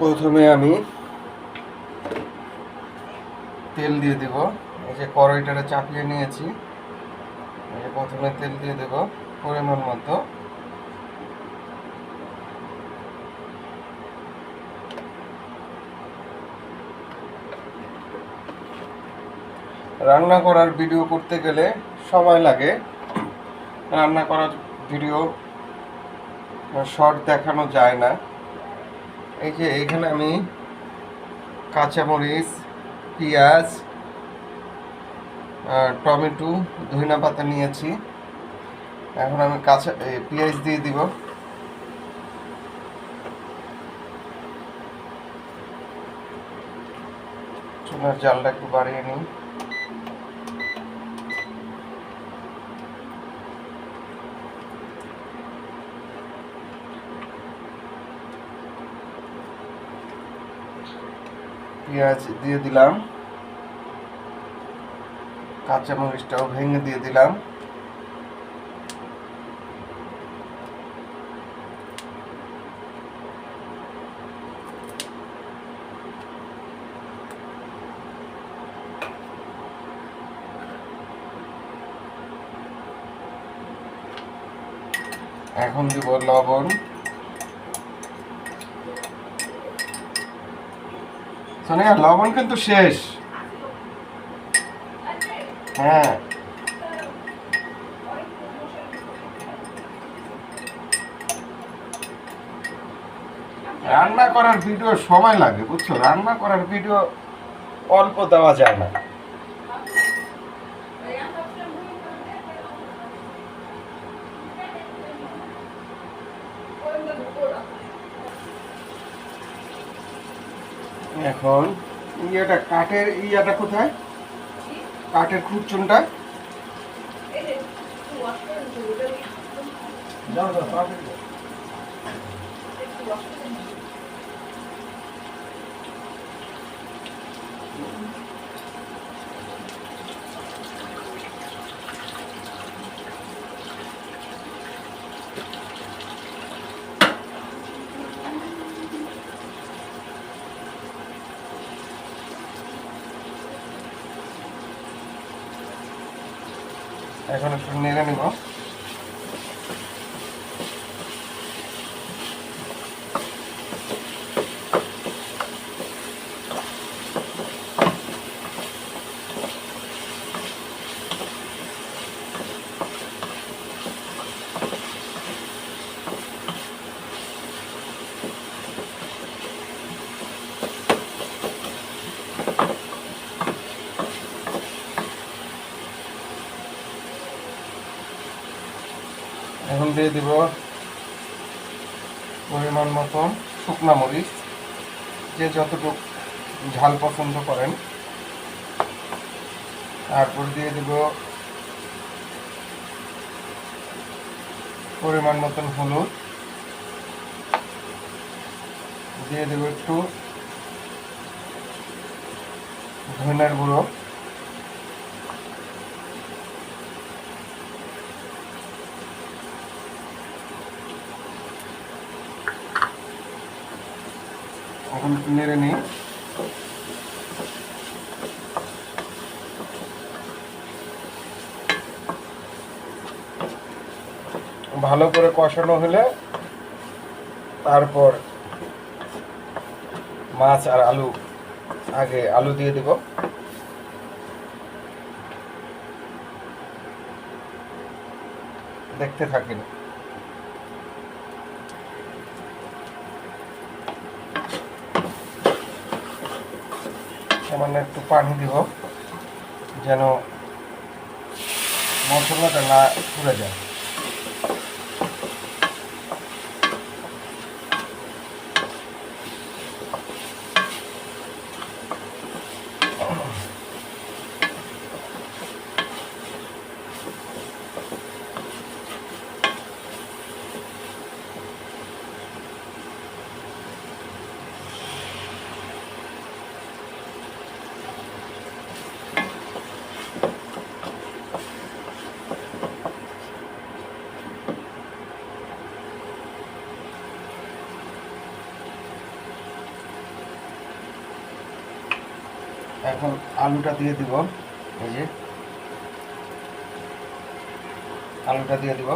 প্রথমে আমি তেল দিয়ে দেব। এই যে কড়াইটারে চাপিয়ে নিয়েছি। প্রথমে তেল দিয়ে দেব পরিমাণ মতো। রান্না করার ভিডিও করতে গেলে সময় লাগে। রান্না করার ভিডিও শর্ট দেখানো যায় না। এই যে এখানে আমি কাঁচামরিচ, পেঁয়াজ টমেটো ধনিয়া পাতা নিয়েছি। এখন আমি কাঁচা পেঁয়াজ দিয়ে দিব। চুলার জালটা একটু বাড়িয়ে নিই। পেঁয়াজ দিয়ে দিলাম। কাঁচামরিচটাও ভেঙে দিয়ে দিলাম। এখন দিব লবণ। সোনিয়া লবণ কিন্তু শেষ। হ্যাঁ। রান্না করার ভিডিও সময় লাগে, বুঝছ? রান্না করার ভিডিও অল্প দেওয়া যায় না। এখন ইয়েটা কাঠের ইয়েটা কোথায়? কাঠের খুরচুনটা Thank যাও তাড়াতাড়ি যাও। এখন একটু নেড়ে নিব এখন দিয়ে দিব পরিমাণ মতো শুকনা মরিচ। যে যতটুকু ঝাল পছন্দ করেন। তারপর দিয়ে দিব পরিমাণ মতন হলুদ। দিয়ে দেবো একটু ধনের গুঁড়ো। এখন নেড়ে নিই। ভালো করে কষানো হলে তারপর মাছ আর আলু আগে আলু দিয়ে দিব। দেখতে থাকেন। সামান্য একটু পানি দিব যেন মশলাটা না পুড়ে যায়। আলুটা দিয়ে দিব। এই যে। আলুটা দিয়ে দিব।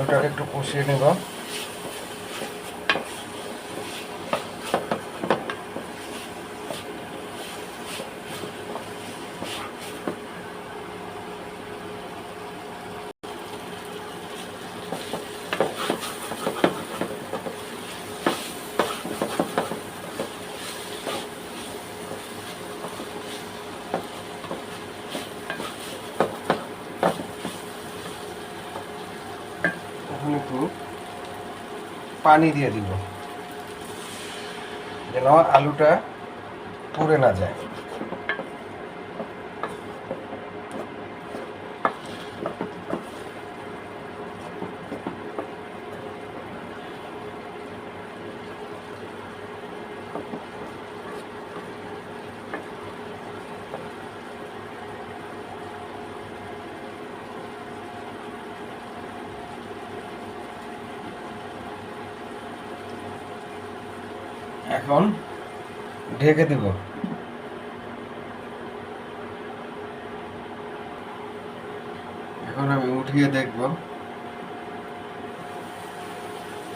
আলুটাকে একটু কষিয়ে নেব এখন একটু পানি দিয়ে দিব যেন আলুটা পুড়ে না যায়। এখন ঢেকে দিব। এখন আমি উঠিয়ে দেখব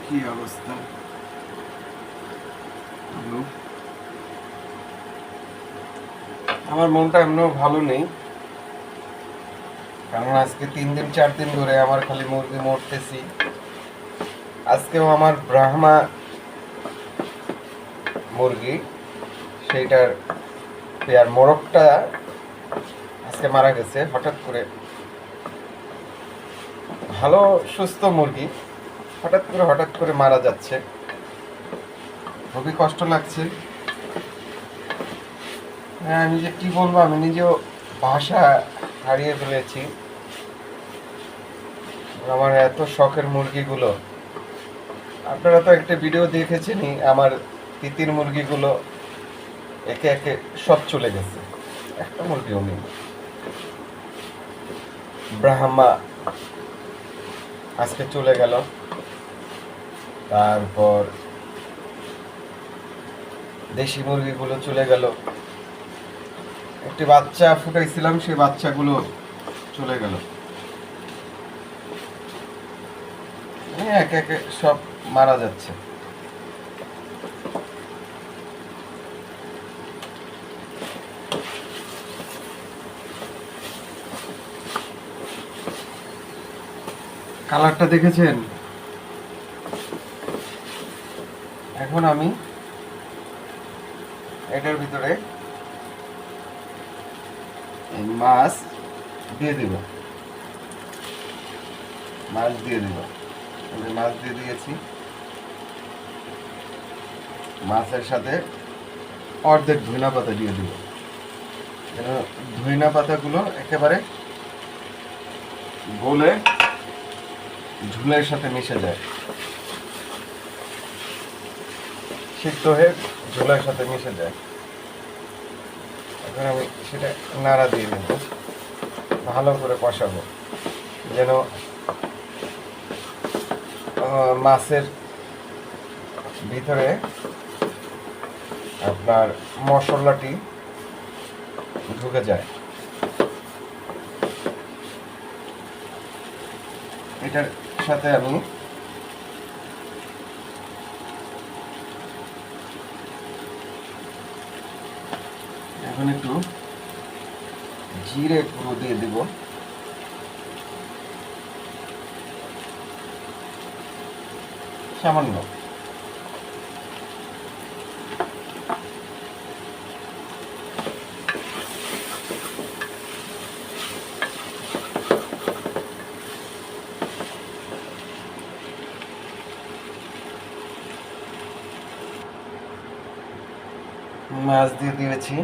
কি অবস্থা। আমার মনটা এমনিও ভালো নেই, কারণ আজকে তিন দিন, চার দিন ধরে আমার খালি মুরগি মরতেছি। আজকেও আমার ব্রাহ্মা মুরগি, সেইটার পেয়ার মোরগটা আজকে মারা গেছে, হঠাৎ করে। ভালো, সুস্থ মুরগি, হঠাৎ করে হঠাৎ করে মারা যাচ্ছে। খুবই কষ্ট লাগছে। হ্যাঁ আমি যে কি বলব, আমি নিজেও ভাষা হারিয়ে ফেলেছি। আমার এত শখের মুরগিগুলো। আপনারা তো একটা ভিডিও দেখেছেনই, আমার তিতির মুরগিগুলো একে একে সব চলে গেছে। একটা মুরগিও নেই। ব্রাহ্মা আজকে চলে গেল। তারপর দেশি মুরগিগুলো চলে গেল। একটি বাচ্চা ফুটাইছিলাম, সেই বাচ্চাগুলো চলে গেল। একে একে সব মারা যাচ্ছে। কালারটা দেখেছেন? এখন আমি এটার ভিতরে মাছ দিয়ে দিব। মাছ দিয়ে দিব। যে মাছ দিয়ে দিয়েছি। মাছের সাথে অর্ধেক ধইনা পাতা দিয়ে দিব। ধইনা পাতাগুলো একেবারে গলে ঝুলের সাথে মিশে যায়। সিদ্ধ হয়ে ঝোলের সাথে মিশে যায়। এখন আমি সেটা নাড়া দিয়ে নেব। ভালো করে কষাবো। যেন মাছের ভিতরে আপনার মশলাটি ঢুকে যায়। এটার সাথে আমি এখন একটু জিরে পুরো দিয়ে দেব। সামান্য। মাছ দিয়ে দিয়েছি।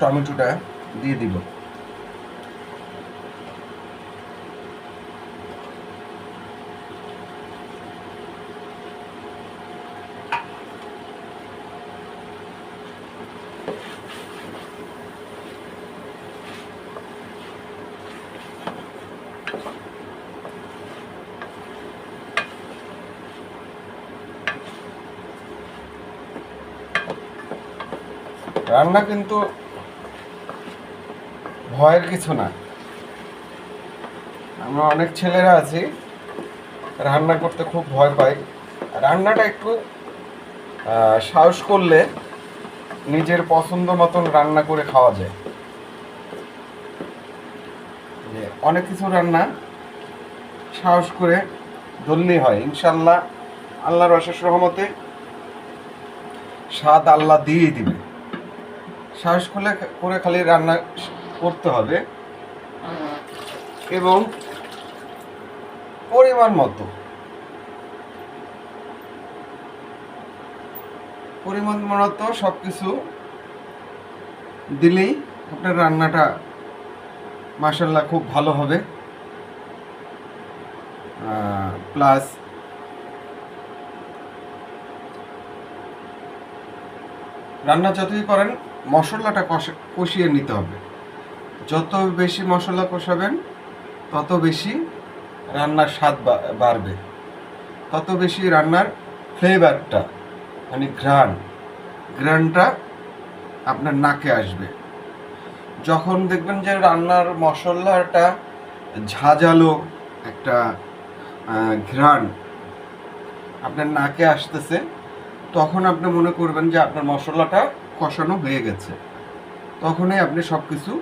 টমেটোটা দিয়ে দিব। রান্না কিন্তু ভয়ের কিছু না। আমরা অনেক ছেলেরা আছি, রান্না করতে খুব ভয় পাই। রান্নাটা একটু সাহস করলে নিজের পছন্দ মতন রান্না করে খাওয়া যায়। অনেক কিছু রান্না সাহস করে ধরলেই হয়। ইনশাল্লাহ আল্লাহর অশেষ রহমতে স্বাদ আল্লাহ দিয়েই দিবে। সাহস করলে করে খালি রান্না করতে হবে। এবং পরিমাণ মতো। পরিমাণ মতো সব কিছু দিলেই আপনার রান্নাটা মাসাল্লাহ খুব ভালো হবে। প্লাস রান্না যতই করেন মশলাটা কষা- কষিয়ে নিতে হবে। যত বেশি মশলা কষাবেন, তত বেশি রান্নার স্বাদ বাড়বে। তত বেশি রান্নার ফ্লেভারটা মানে ঘ্রাণ, ঘ্রাণটা আপনার নাকে আসবে। যখন দেখবেন যে রান্নার মশলাটা ঝাঁঝালো একটা ঘ্রাণ আপনার নাকে আসতেছে, তখন আপনি মনে করবেন যে আপনার মশলাটা কষানো হয়ে গেছে। তখনই আপনি সব কিছু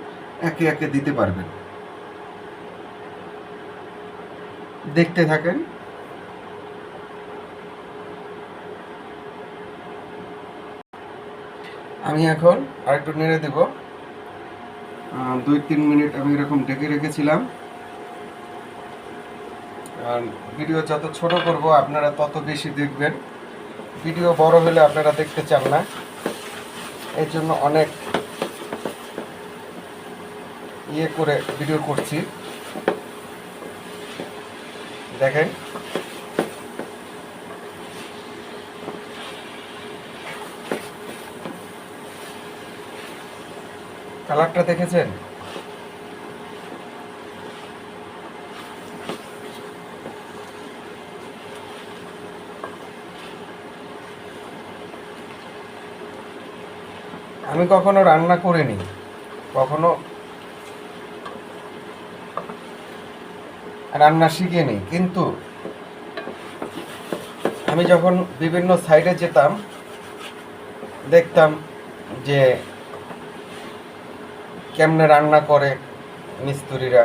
একে একে দিতে পারবেন। দেখতে থাকেন। আমি এখন আরেকটু নেড়ে দেব। দুই তিন মিনিট আমি এরকম ঢেকে রেখেছিলাম। আর ভিডিও যত ছোট করব, আপনারা তত বেশি দেখবেন। ভিডিও বড় হলে আপনারা দেখতে চান না। এই জন্য অনেক ইয়ে করে ভিডিও করছি। দেখেন। কালারটা দেখেছেন? আমি কখনো রান্না করিনি, কখনো রান্না শিখিনি, কিন্তু আমি যখন বিভিন্ন সাইডে যেতাম, দেখতাম যে কেমনে রান্না করে মিস্ত্রিরা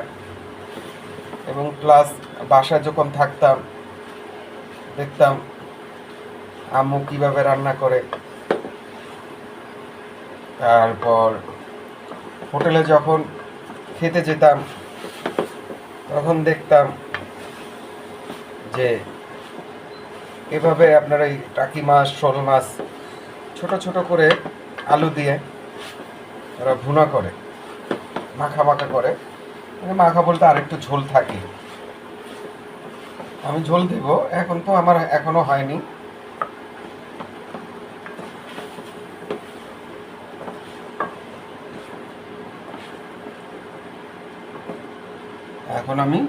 এবং প্লাস বাসায় যখন থাকতাম, দেখতাম আম্মু কীভাবে রান্না করে। তারপর হোটেলে যখন খেতে যেতাম, তখন দেখতাম যে এভাবে আপনার এই টাকি মাছ, শোল মাছ ছোট ছোট করে আলু দিয়ে ওরা ভুনা করে, মাখা মাখা করে। মানে মাখা বলতে আরেকটু ঝোল থাকে। আমি ঝোল দেব, এখন তো আমার এখনও হয়নি। এখন আমি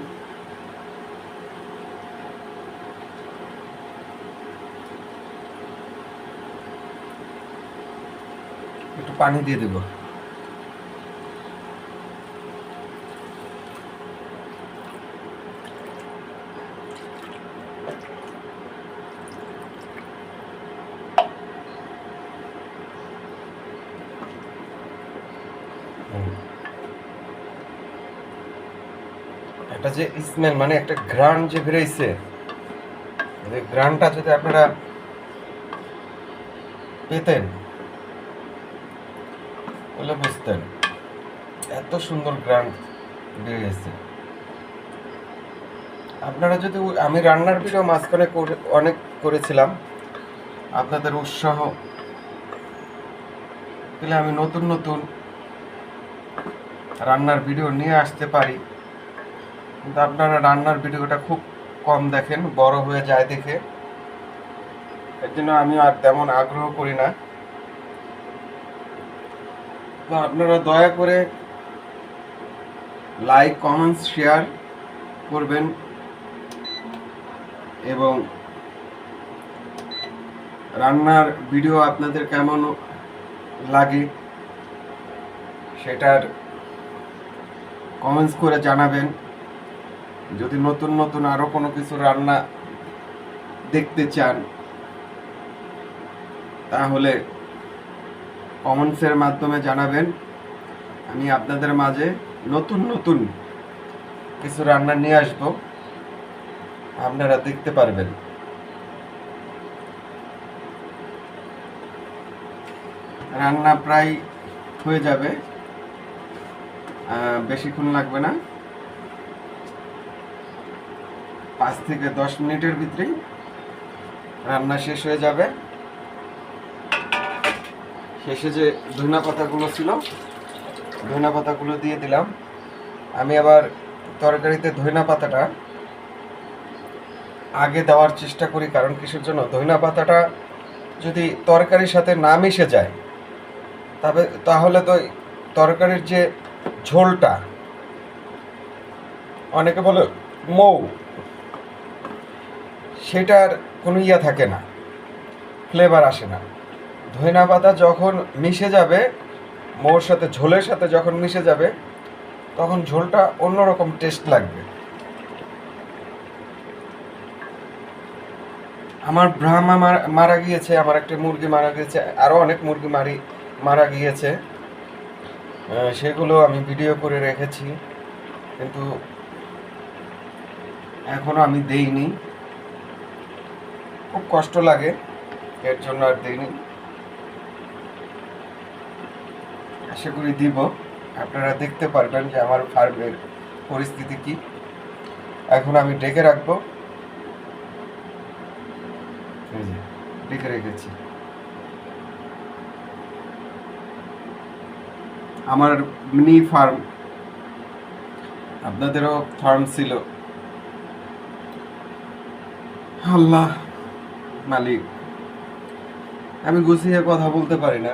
একটু পানি দিয়ে দেব হুম। একটা যে স্মেল মানে একটা ঘ্রাণ যে বেরোইছে এই ঘ্রাণটা যদি আপনারা পেতেন, তাহলে বুঝতেন এত সুন্দর ঘ্রাণ বেরিয়েছে আপনারা যদি আমি রান্নার ভিডিও মাঝখানে অনেক করেছিলাম, আপনাদের উৎসাহ পেলে আমি নতুন নতুন রান্নার ভিডিও নিয়ে আসতে পারি। কিন্তু আপনারা রান্নার ভিডিওটা খুব কম দেখেন, বড় হয়ে যায় দেখে। এর জন্য আমি আর তেমন আগ্রহ করি না। তো আপনারা দয়া করে লাইক কমেন্টস শেয়ার করবেন এবং রান্নার ভিডিও আপনাদের কেমন লাগে সেটার কমেন্টস করে জানাবেন। যদি নতুন নতুন আরও কোনো কিছু রান্না দেখতে চান, তাহলে কমেন্টসের মাধ্যমে জানাবেন। আমি আপনাদের মাঝে নতুন নতুন কিছু রান্না নিয়ে আসব। আপনারা দেখতে পারবেন। রান্না প্রায় হয়ে যাবে। বেশিক্ষণ লাগবে না। পাঁচ থেকে দশ মিনিটের ভিতরেই রান্না শেষ হয়ে যাবে। শেষে যে ধনা পাতাগুলো ছিল ধনা পাতাগুলো দিয়ে দিলাম। আমি আবার তরকারিতে ধনা পাতাটা আগে দেওয়ার চেষ্টা করি, কারণ কিসের জন্য? ধনা পাতাটা যদি তরকারির সাথে না মিশে যায়, তবে তাহলে তো তরকারির যে ঝোলটা, অনেকে বলে মৌ সেটার কোনো ইয়া থাকে না ফ্লেভার আসে না। ধইনা পাতা যখন মিশে যাবে, মোর সাথে, ঝোলের সাথে যখন মিশে যাবে, তখন ঝোলটা অন্যরকম টেস্ট লাগবে। আমার ব্রাহ্মা মারা- গিয়েছে, আমার একটা মুরগি মারা গিয়েছে আরও অনেক মুরগি মারি, মারা গিয়েছে। সেগুলো আমি ভিডিও করে রেখেছি, কিন্তু এখনও আমি দেইনি। খুব কষ্ট লাগে, এর জন্য আর দিইনি। আশা করি দিব। আপনারা দেখতে পারবেন যে আমার ফার্মের পরিস্থিতি কি। এখন আমি ডেকে রাখব। ডেকে রেখেছি। আমার মিনি ফার্ম, আপনাদেরও ফার্ম ছিল। আল্লাহ। মালিক। আমি গুছিয়ে কথা বলতে পারি না।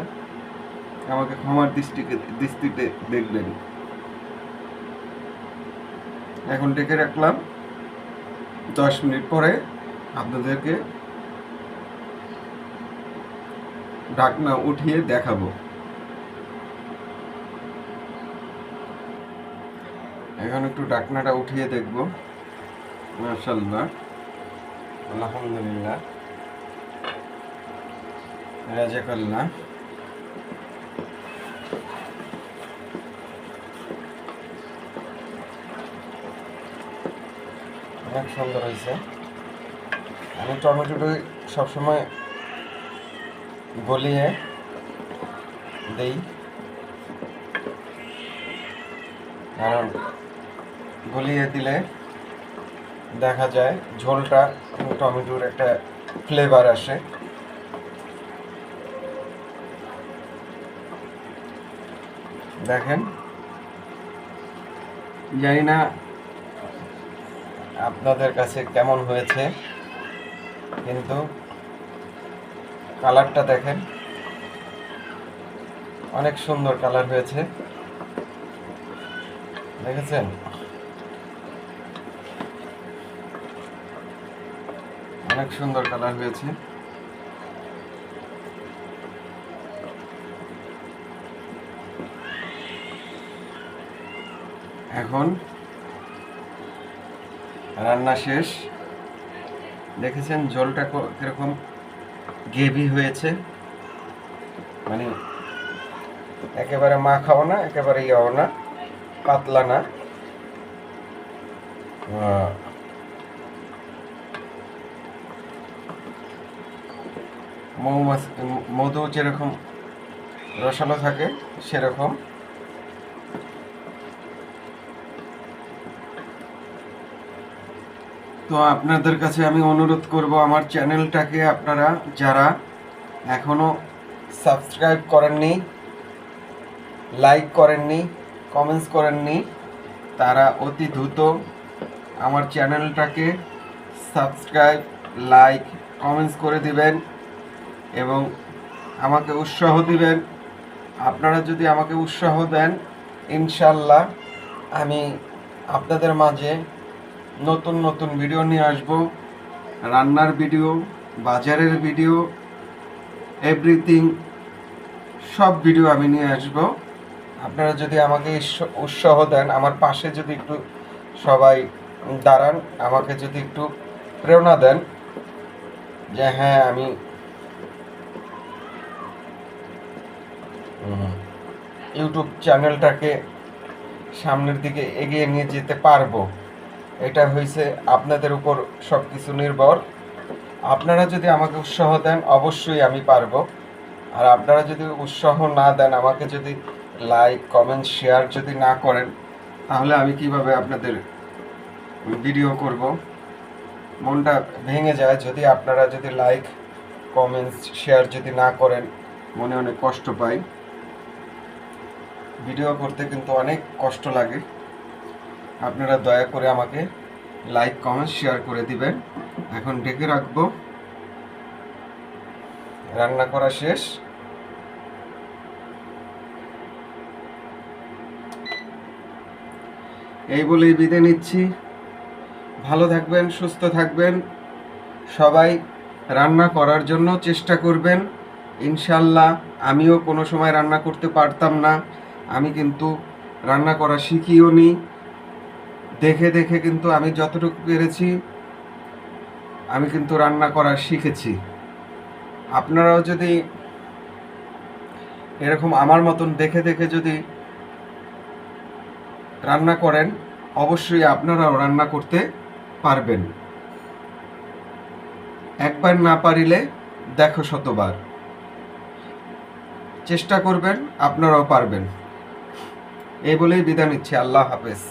আমাকে ক্ষমার দৃষ্টিকে, দৃষ্টিতে দেখবেন এখন ডেকে রাখলাম। দশ মিনিট পরে আপনাদেরকে ঢাকনা উঠিয়ে দেখাবো। এখন একটু ডাকনাটা উঠিয়ে দেখব। মার্শাল্লাহ আলহামদুলিল্লাহ। রাজাকাল্লাহ অনেক সুন্দর হয়েছে। আমি টমেটোটা সবসময় গলিয়ে দেই। কারণ গলিয়ে দিলে দেখা যায় ঝোলটা টমেটোর একটা ফ্লেভার আসে। দেখেন। জানি না আপনাদের কাছে কেমন হয়েছে, কিন্তু কালারটা দেখেন। অনেক সুন্দর কালার হয়েছে। দেখেছেন? অনেক সুন্দর কালার হয়েছে। এখন। রান্না শেষ। দেখেছেন জলটা কীরকম গেভি হয়েছে। মানে একেবারে মাখাও না, একেবারে ইয়াও না, পাতলা না। মৌমাছি মধু যেরকম রসালো থাকে, সেরকম। তো আপনাদের কাছে আমি অনুরোধ করব, আমার চ্যানেলটাকে আপনারা যারা এখনও সাবস্ক্রাইব করেননি, লাইক করেননি, কমেন্টস করেননি, তারা অতি দ্রুত আমার চ্যানেলটাকে সাবস্ক্রাইব, লাইক, কমেন্টস করে দিবেন এবং আমাকে উৎসাহ দিবেন। আপনারা যদি আমাকে উৎসাহ দেন, ইনশাল্লাহ আমি আপনাদের মাঝে নতুন নতুন ভিডিও নিয়ে আসব। রান্নার ভিডিও বাজারের ভিডিও এভরিথিং সব ভিডিও আমি নিয়ে আসব। আপনারা যদি আমাকে উৎসাহ দেন, আমার পাশে যদি একটু সবাই দাঁড়ান, আমাকে যদি একটু প্রেরণা দেন যে হ্যাঁ আমি ইউটিউব চ্যানেলটাকে সামনের দিকে এগিয়ে নিয়ে যেতে পারব। এটা হয়েছে আপনাদের উপর সব কিছু নির্ভর। আপনারা যদি আমাকে উৎসাহ দেন, অবশ্যই আমি পারব। আর আপনারা যদি উৎসাহ না দেন, আমাকে যদি লাইক কমেন্ট শেয়ার যদি না করেন, তাহলে আমি কীভাবে আপনাদের ভিডিও করব? মনটা ভেঙে যায় যদি আপনারা যদি লাইক কমেন্টস শেয়ার যদি না করেন, মনে অনেক কষ্ট পাই। ভিডিও করতে কিন্তু অনেক কষ্ট লাগে। আপনারা দয়া করে আমাকে লাইক, কমেন্ট, শেয়ার করে দিবেন। এখন ডেকে রাখব। রান্না করা শেষ। এই বলেই বিদায় নিচ্ছি। ভালো থাকবেন, সুস্থ থাকবেন। সবাই রান্না করার জন্য চেষ্টা করবেন। ইনশাল্লাহ আমিও কোনো সময় রান্না করতে পারতাম না। আমি কিন্তু রান্না করা শিখিও নি দেখে দেখে কিন্তু আমি যতটুকু পেরেছি, আমি কিন্তু রান্না করা শিখেছি। আপনারাও যদি এরকম আমার মতন দেখে দেখে যদি রান্না করেন, অবশ্যই আপনারাও রান্না করতে পারবেন। একবার না পারিলে দেখো শতবার। চেষ্টা করবেন, আপনারাও পারবেন। এই বলেই বিদায় নিচ্ছি। আল্লাহ হাফেজ।